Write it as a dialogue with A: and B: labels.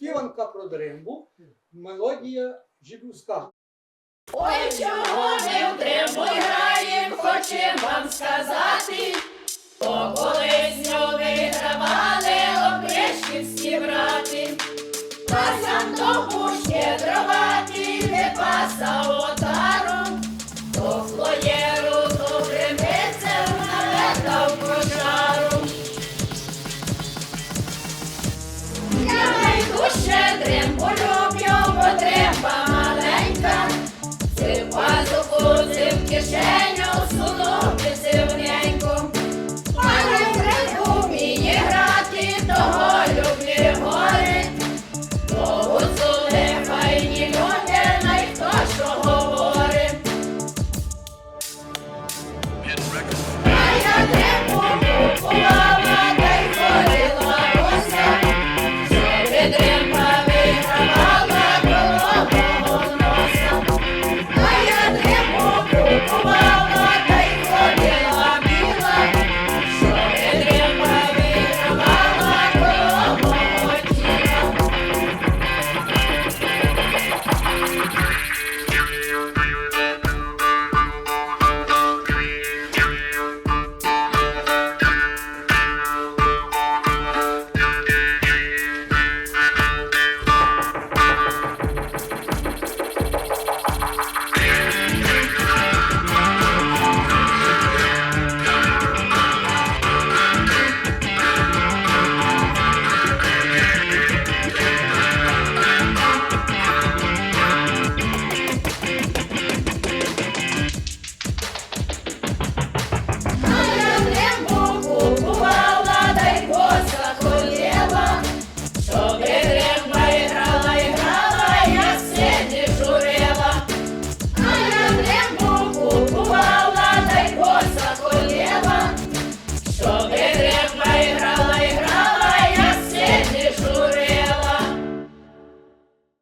A: співанка про дримбу, мелодія жібуска.
B: Ой, чого ми в дримбу граєм, хочем вам сказати, бо колись ми гравали обрещівські брати, тому щедрувати, and record.